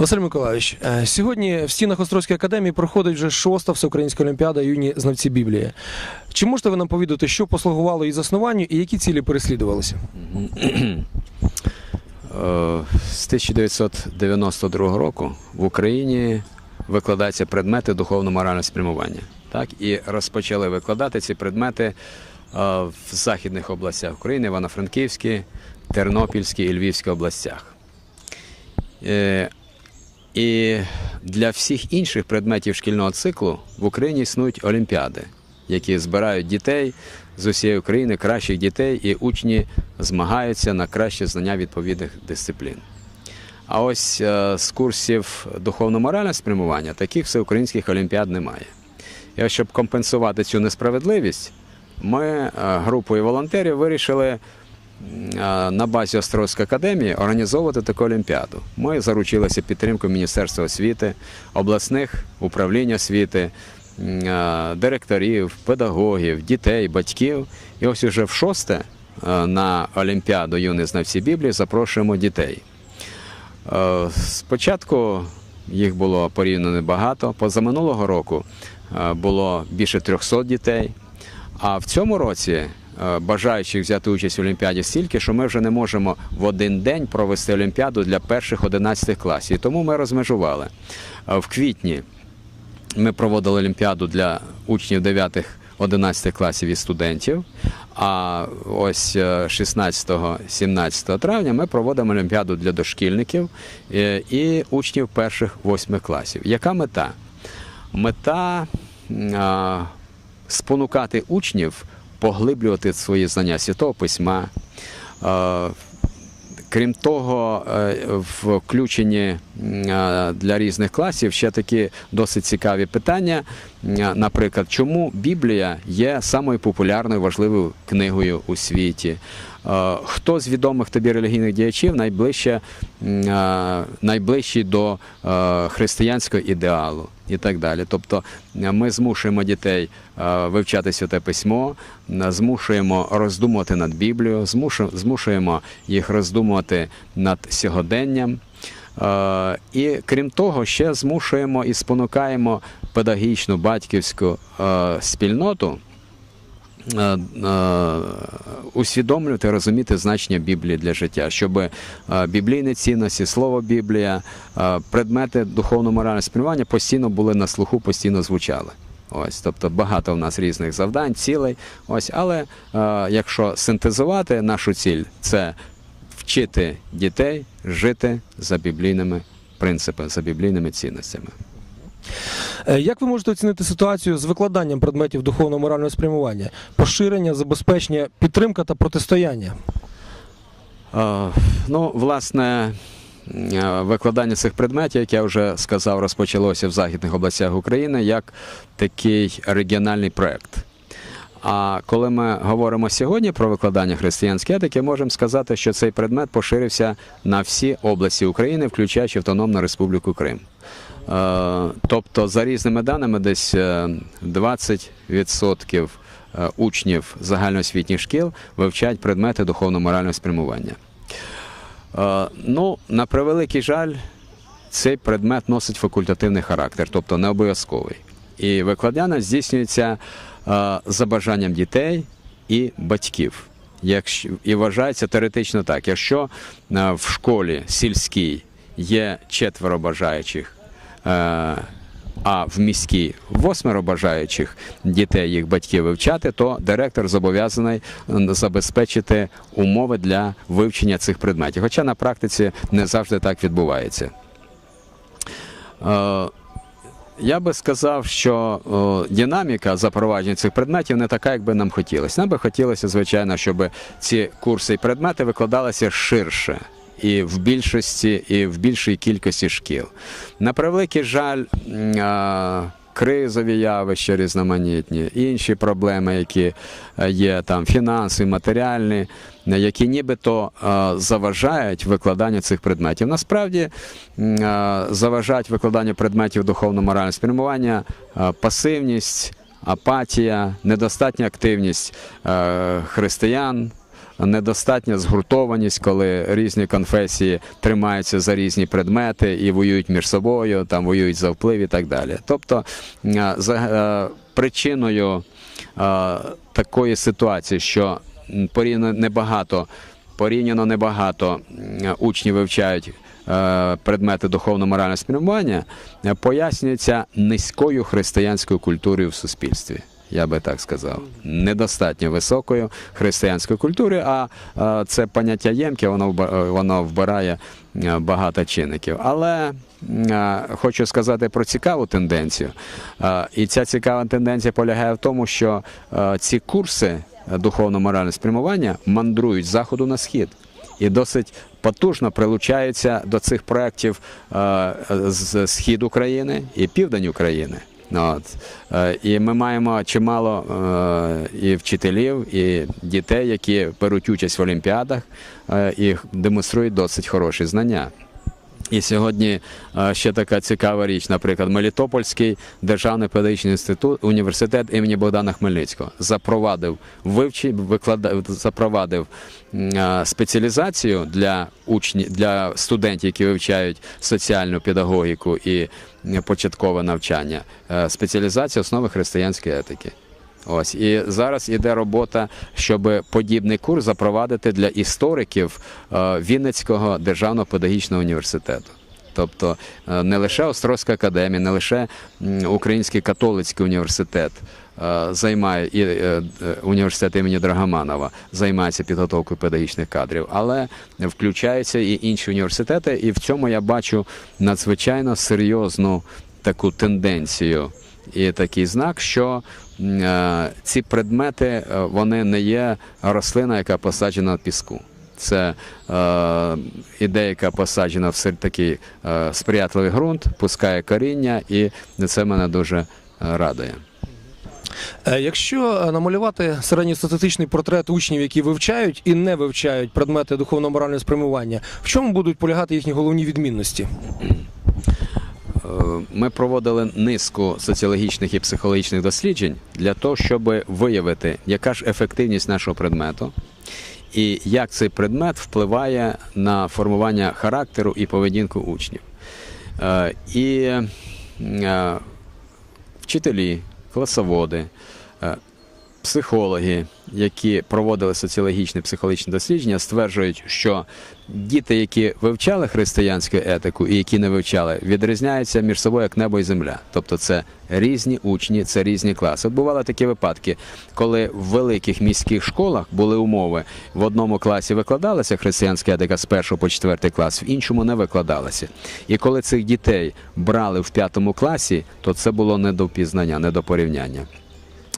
Василь Миколаївич, е, сьогодні в стінах Острозької академії проходить вже шоста всеукраїнська олімпіада юні знавці Біблії. Чи можете ви нам повідати, що послугувало її заснуванню і які цілі переслідувалися? Е, З 1992 року в Україні викладаються предмети духовно-морального спрямування. Так, і розпочали викладати ці предмети е, в західних областях України, Івано-Франківській, Тернопільській і Львівській областях. І для всіх інших предметів шкільного циклу в Україні існують олімпіади, які збирають дітей з усієї України, кращих дітей, і учні змагаються на кращі знання відповідних дисциплін. А ось е, з курсів духовно-морального спрямування таких всеукраїнських олімпіад немає. І ось, щоб компенсувати цю несправедливість, ми е, групою волонтерів вирішили на базі Острозької академії організовувати таку олімпіаду. Ми заручилися підтримкою Міністерства освіти, обласних управлінь освіти, е, директорів, педагогів, дітей, батьків. І ось уже в шосте е, на Олімпіаду юних знавці Біблії запрошуємо дітей. Е, Спочатку їх було порівняно небагато. Позаминулого року е, було більше 300 дітей. А в цьому році е, бажаючих взяти участь в Олімпіаді стільки, що ми вже не можемо в один день провести Олімпіаду для перших 11 класів. Тому ми розмежували. Е, В квітні ми проводили Олімпіаду для учнів 9-11 класів і студентів. А ось е, 16-17 травня ми проводимо Олімпіаду для дошкільників е, і учнів перших 8 класів. Яка мета? Мета спонукати учнів поглиблювати свої знання святого письма. Е, Крім того, е, включені е, для різних класів ще такі досить цікаві питання. Наприклад, чому Біблія є самою популярною важливою книгою у світі? Хто з відомих тобі релігійних діячів найближче, найближчий до християнського ідеалу? І так далі. Тобто е, ми змушуємо дітей е, вивчати святе письмо, змушуємо роздумувати над Біблією, змушу- змушуємо їх роздумувати над сьогоденням. Е, І крім того, ще змушуємо і спонукаємо педагогічну батьківську е, спільноту е, е, усвідомлювати, розуміти значення Біблії для життя, щоб е, біблійні цінності, слово Біблія, е, предмети духовно-морального спрямування постійно були на слуху, постійно звучали. Ось, тобто багато в нас різних завдань, цілей. Ось, але е, якщо синтезувати нашу ціль, це вчити дітей жити за біблійними принципами, за біблійними цінностями. Е, Як ви можете оцінити ситуацію з викладанням предметів духовно-морального спрямування, поширення, забезпечення, підтримка та протистояння? Е, Ну, власне, е, викладання цих предметів, як я вже сказав, розпочалося в західних областях України як такий регіональний проект. А коли ми говоримо сьогодні про викладання християнської етики, можемо сказати, що цей предмет поширився на всі області України, включаючи Автономну Республіку Крим. Е, Тобто, за різними даними, десь е, 20% е, учнів загальноосвітніх шкіл вивчають предмети духовно-морального спрямування. Е, Ну, на превеликий жаль, цей предмет носить факультативний характер, тобто не обов'язковий. І викладання здійснюється е, за бажанням дітей і батьків. Якщо, і вважається теоретично так, якщо е, в школі сільській є четверо бажаючих, е, а в міській восьмеро бажаючих дітей їх батьків вивчати, то директор зобов'язаний забезпечити умови для вивчення цих предметів. Хоча на практиці не завжди так відбувається. Е, я би сказав, що е, динаміка запровадження цих предметів не така, як би нам хотілося. Нам би хотілося, звичайно, щоб ці курси і предмети викладалися ширше. І в більшості, і в більшій кількості шкіл. На превеликий жаль, кризові явища різноманітні, інші проблеми, які е, є там фінансові, матеріальні, які нібито е, заважають викладанню цих предметів. Насправді заважають викладанню предметів духовно-морального спрямування, е, пасивність, апатія, недостатня активність християн. Недостатня згуртованість, коли різні конфесії тримаються за різні предмети і воюють між собою, там воюють за вплив і так далі. Тобто за е, причиною е, такої ситуації, що порівняно небагато, порівняно небагато м, учнів вивчають. е, Предмети духовно-морального спрямування пояснюється низькою християнською культурою в суспільстві. Я би так сказав, недостатньо високою християнської культури, а це поняття ємке, воно воно вбирає е, багато чинників. Але е, хочу сказати про цікаву тенденцію. Е, І ця цікава тенденція полягає в тому, що ці курси духовно-моральне спрямування мандрують з заходу на схід і досить потужно прилучаються до цих проєктів з схід України і південь України. От. Е, І ми маємо чимало е, і вчителів, і дітей, які беруть участь в олімпіадах е, і демонструють досить хороші знання. І сьогодні е, ще така цікава річ, наприклад, Мелітопольський державний педагогічний інститут, університет імені Богдана Хмельницького запровадив вивчи, виклада, запровадив е, спеціалізацію для учнів для студентів, які вивчають соціальну педагогіку і початкове навчання, е, спеціалізація основи християнської етики. Ось і зараз іде робота, щоб подібний курс запровадити для істориків е, Вінницького державного педагогічного університету. Тобто е, не лише Острозька академія, не лише Український католицький університет е, займає і університет імені Драгоманова займається підготовкою педагогічних кадрів, але включаються і інші університети, і в цьому я бачу надзвичайно серйозну таку тенденцію і такий знак, що ці предмети е, вони не є рослина, яка посаджена на піску. Це е, ідея, яка посаджена в такий е, сприятливий ґрунт, пускає коріння, і це мене дуже е, радує. Е, Якщо е, намалювати середньостатистичний портрет учнів, які вивчають і не вивчають предмети духовно-морального спрямування, в чому будуть полягати їхні головні відмінності? Е, Ми проводили низку соціологічних і психологічних досліджень для того, щоб виявити, яка ж ефективність нашого предмету, і як цей предмет впливає на формування характеру і поведінку учнів. Е, І е, вчителі, класоводи, психологи, які проводили соціологічне психологічне дослідження, стверджують, що діти, які вивчали християнську етику і які не вивчали, відрізняються між собою як небо і земля. Тобто це різні учні, це різні класи. От бували такі випадки, коли в великих міських школах були умови, в одному класі викладалася християнська етика з першого по четвертий клас, в іншому не викладалася. І коли цих дітей брали в п'ятому класі, то це було не до впізнання, не до порівняння.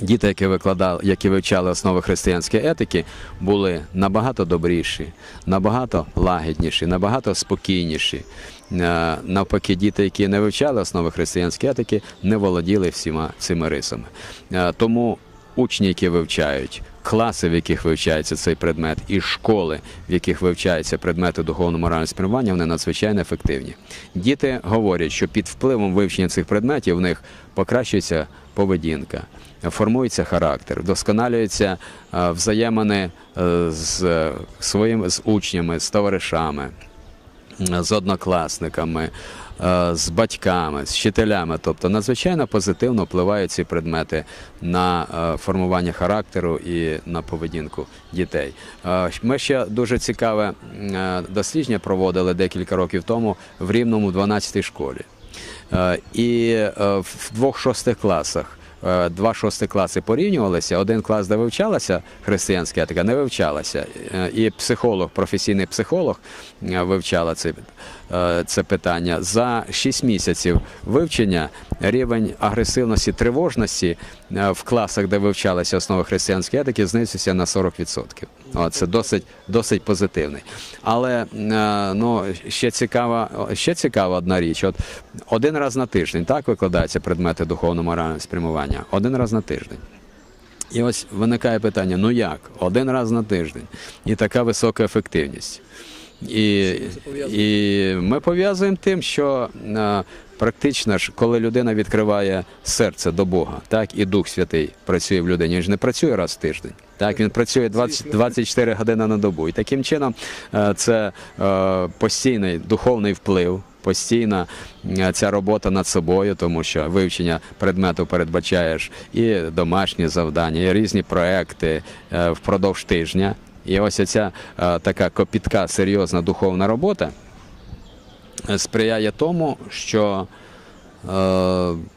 Діти, які викладали, які вивчали основи християнської етики, були набагато добріші, набагато лагідніші, набагато спокійніші. Е, Навпаки, діти, які не вивчали основи християнської етики, не володіли всіма цими рисами. Е, Тому учні, які вивчають, класи, в яких вивчається цей предмет, і школи, в яких вивчаються предмети духовно-морального спрямування, вони надзвичайно ефективні. Діти говорять, що під впливом вивчення цих предметів в них покращується поведінка, формується характер, вдосконалюються е, взаємини е, з е, своїми з учнями, з товаришами з однокласниками, з батьками, з вчителями. Тобто надзвичайно позитивно впливають ці предмети на формування характеру і на поведінку дітей. Ми ще дуже цікаве дослідження проводили декілька років тому в Рівному 12-й школі. І в двох шостих класах. Е, Два шости класи порівнювалися. Один клас, де вивчалася християнська етика, не вивчалася. Е, І психолог, професійний психолог е, вивчала це, це питання. За 6 місяців вивчення рівень агресивності, тривожності в класах, де вивчалися основи християнської етики, знизився на 40%. Це досить, досить позитивний. Але е, ну, ще цікава, ще цікава одна річ. От один раз на тиждень так викладаються предмети духовно-морального спрямування. Один раз на тиждень. І ось виникає питання: ну як? Один раз на тиждень і така висока ефективність. І, і ми пов'язуємо тим, що е, практично ж, коли людина відкриває серце до Бога, так і Дух Святий працює в людині, він ж не працює раз в тиждень. Так, він працює 20, 24 години на добу. І таким чином е, це е, постійний духовний вплив. Постійна е, ця робота над собою, тому що вивчення предмету передбачаєш і домашні завдання, і різні проекти впродовж тижня. І ось ця така копітка, серйозна духовна робота сприяє тому, що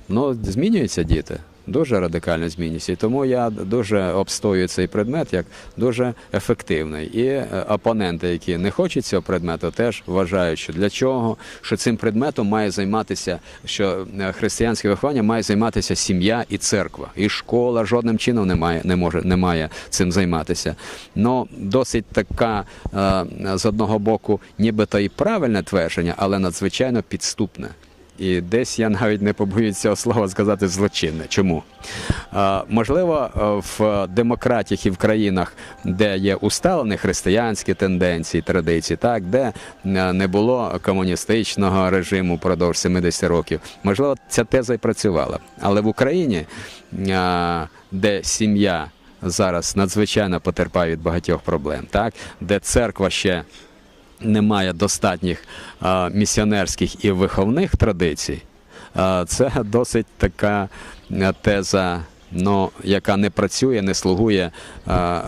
ну, змінюються діти. Дуже радикально змінюються. І тому я дуже обстою цей предмет як дуже ефективний. І е, опоненти, які не хочуть цього предмету, теж вважають, що для чого, що цим предметом має займатися, що е, християнське виховання має займатися сім'я і церква. І школа жодним чином не має, не може, не має цим займатися. Ну, досить така е, з одного боку, нібито і правильне твердження, але надзвичайно підступне. І десь я навіть не побоюсь цього слова сказати злочинне. Чому? Е, можливо, е, в демократіях і в країнах, де є усталені християнські тенденції, традиції, так, де е, не було комуністичного режиму впродовж 70 років, можливо, ця теза і працювала. Але в Україні, де сім'я зараз надзвичайно потерпає від багатьох проблем, так, де церква ще немає достатніх місіонерських і виховних традицій, це досить така теза, ну, яка не працює, не слугує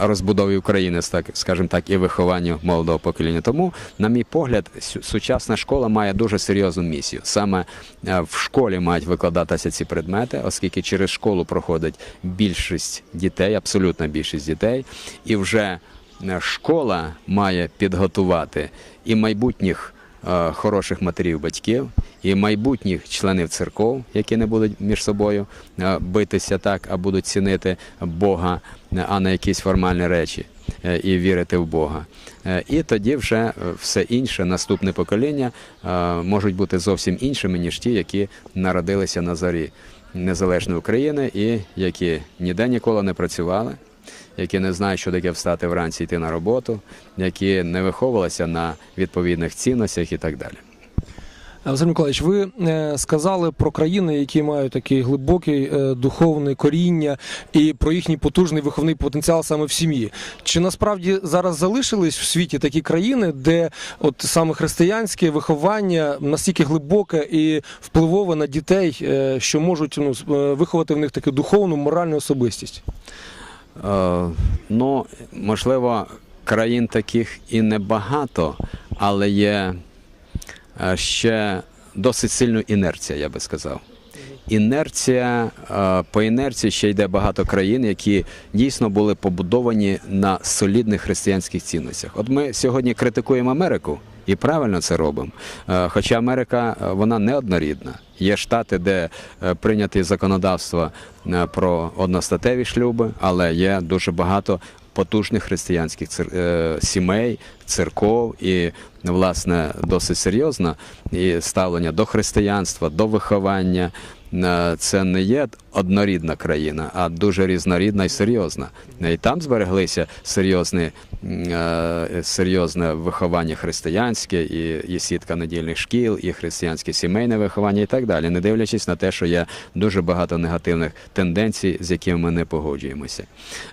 розбудові України, скажімо так, і вихованню молодого покоління. Тому, на мій погляд, сучасна школа має дуже серйозну місію. Саме е, в школі мають викладатися ці предмети, оскільки через школу проходить більшість дітей, абсолютна більшість дітей, і вже школа має підготувати і майбутніх е, хороших матерів батьків, і майбутніх членів церков, які не будуть між собою е, битися так, а будуть цінити Бога, е, а не якісь формальні речі. е, І вірити в Бога. Е, І тоді вже е, все інше, наступне покоління е, можуть бути зовсім іншими, ніж ті, які народилися на зорі незалежної України і які ніде ніколи не працювали, які не знають, що таке встати вранці йти на роботу, які не виховувалися на відповідних цінностях і так далі. Василь Миколаївич, ви е, сказали про країни, які мають такий глибокий е, духовний коріння і про їхній потужний виховний потенціал саме в сім'ї. Чи насправді зараз залишились в світі такі країни, де от саме християнське виховання настільки глибоке і впливове на дітей, е, що можуть ну, виховати в них таку духовну моральну особистість? Е, ну, можливо, країн таких і небагато, але є е, ще досить сильна інерція, я би сказав. Інерція е, по інерції ще йде багато країн, які дійсно були побудовані на солідних християнських цінностях. От ми сьогодні критикуємо Америку і правильно це робимо. Е, Хоча Америка е, вона не однорідна. Є штати, де е, прийняті законодавства е, про одностатеві шлюби, але є дуже багато потужних християнських е, сімей, церков і власне досить серйозно і ставлення до християнства, до виховання. Е, Це не є однорідна країна, а дуже різнорідна і серйозна. І там збереглися серйозні, е, серйозне виховання християнське, і, і сітка недільних шкіл, і християнське сімейне виховання, і так далі, не дивлячись на те, що є дуже багато негативних тенденцій, з якими ми не погоджуємося.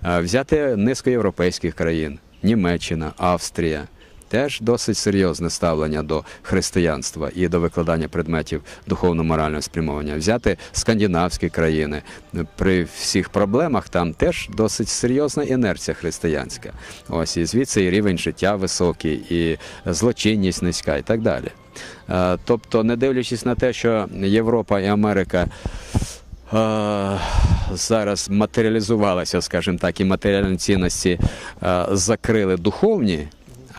Е, Взяти низку європейських країн, Німеччина, Австрія. Теж досить серйозне ставлення до християнства і до викладання предметів духовно-морального спрямовання. Взяти скандинавські країни при всіх проблемах там теж досить серйозна інерція християнська. Ось і звідси і рівень життя високий, і злочинність низька, і так далі. Е, Тобто, не дивлячись на те, що Європа і Америка. е, Зараз матеріалізувалися, скажімо так, і матеріальні цінності е, закрили духовні,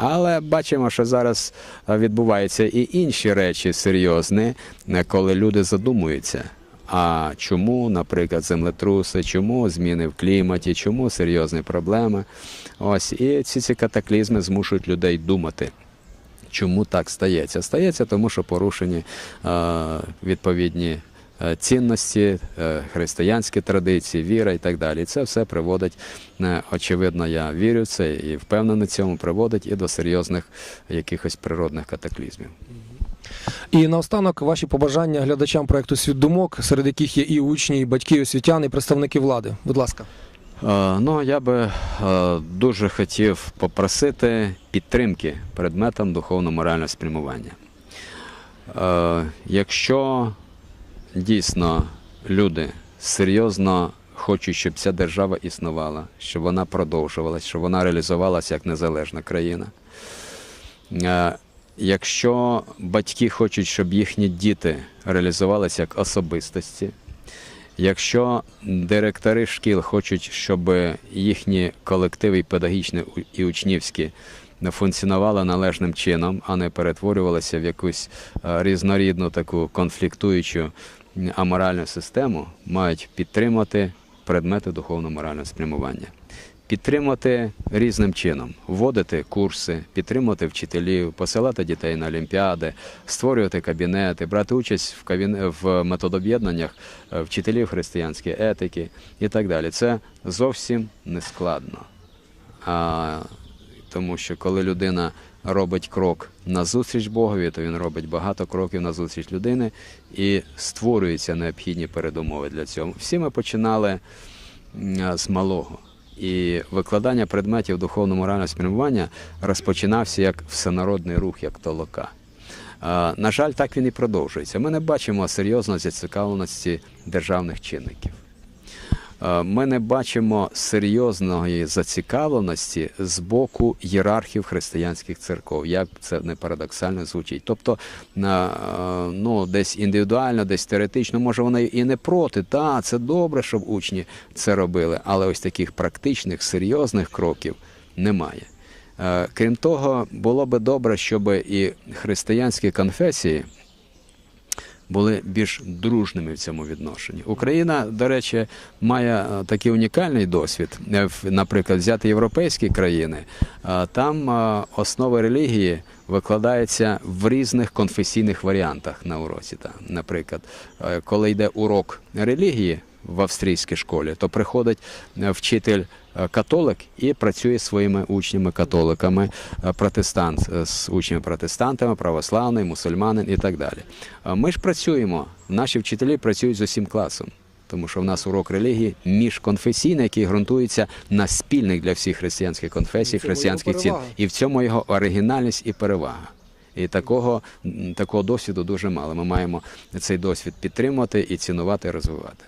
але бачимо, що зараз е, відбуваються і інші речі серйозні, е, коли люди задумуються. А чому, наприклад, землетруси, чому зміни в кліматі, чому серйозні проблеми? Ось і ці, ці катаклізми змушують людей думати. Чому так стається? Стається тому, що порушені е, відповідні цінності, е, християнські традиції, віра і так далі. І це все приводить, е, очевидно, я вірю в це і впевнений в цьому, приводить і до серйозних якихось природних катаклізмів. І наостанок ваші побажання глядачам проекту Світ думок, серед яких є і учні, і батьки, і освітяни, і представники влади. Будь ласка. Е, Ну, я би е, дуже хотів попросити підтримки предметам духовно-морального спрямування. Е, Якщо дійсно люди серйозно хочуть, щоб ця держава існувала, щоб вона продовжувалась, щоб вона реалізувалася як незалежна країна. Е, Якщо батьки хочуть, щоб їхні діти реалізувалися як особистості, Якщо директори шкіл хочуть, щоб їхні колективи педагогічні і учнівські функціонували належним чином, а не перетворювалися в якусь е, різнорідну таку конфліктуючу аморальну систему, мають підтримати предмети духовно-морального спрямування. Підтримати різним чином, вводити курси, підтримувати вчителів, посилати дітей на олімпіади, створювати кабінети, брати участь в, кабіне... в методоб'єднаннях е, вчителів християнської етики і так далі. Це зовсім не складно. А, тому що коли людина робить крок назустріч Богові, то він робить багато кроків назустріч людини і створюються необхідні передумови для цього. Всі ми починали з малого. І викладання предметів духовно-морального спрямування розпочинався як всенародний рух, як толока. На жаль, так він і продовжується. Ми не бачимо серйозної зацікавленості державних чинників. Е, Ми не бачимо серйозної зацікавленості з боку єрархів християнських церков, як це не парадоксально звучить. Тобто, е, ну, десь індивідуально, десь теоретично, може вони і не проти. Та це добре, щоб учні це робили, але ось таких практичних, серйозних кроків немає. Е, Крім того, було би добре, щоб і християнські конфесії були більш дружними в цьому відношенні. Україна, до речі, має е, такий унікальний досвід. Е, Наприклад, взяти європейські країни, е, там основи релігії викладаються в різних конфесійних варіантах на уроці. Там, наприклад, коли йде урок релігії в австрійській школі, то приходить вчитель католик і працює зі своїми учнями католиками, е, протестант е, з учнями протестантами, православними, мусульманин і так далі. Ми ж працюємо, наші вчителі працюють з усім класом. Тому що в нас урок релігії міжконфесійний, який ґрунтується на спільних для всіх християнських конфесій, християнських цін. І в цьому його оригінальність і перевага. І такого, такого досвіду дуже мало. Ми маємо цей досвід підтримувати і цінувати, і розвивати.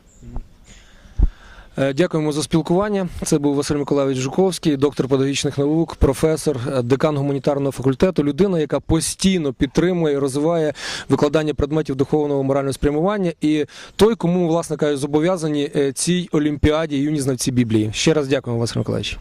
Е, Дякуємо за спілкування. Це був Василь Миколаївич Жуковський, доктор педагогічних наук, професор, е, декан гуманітарного факультету, людина, яка постійно підтримує і розвиває викладання предметів духовного морального спрямування. І той, кому, власне кажуть, зобов'язані е, цій олімпіаді юні знавці Біблії. Ще раз дякуємо, Василь Миколаївич.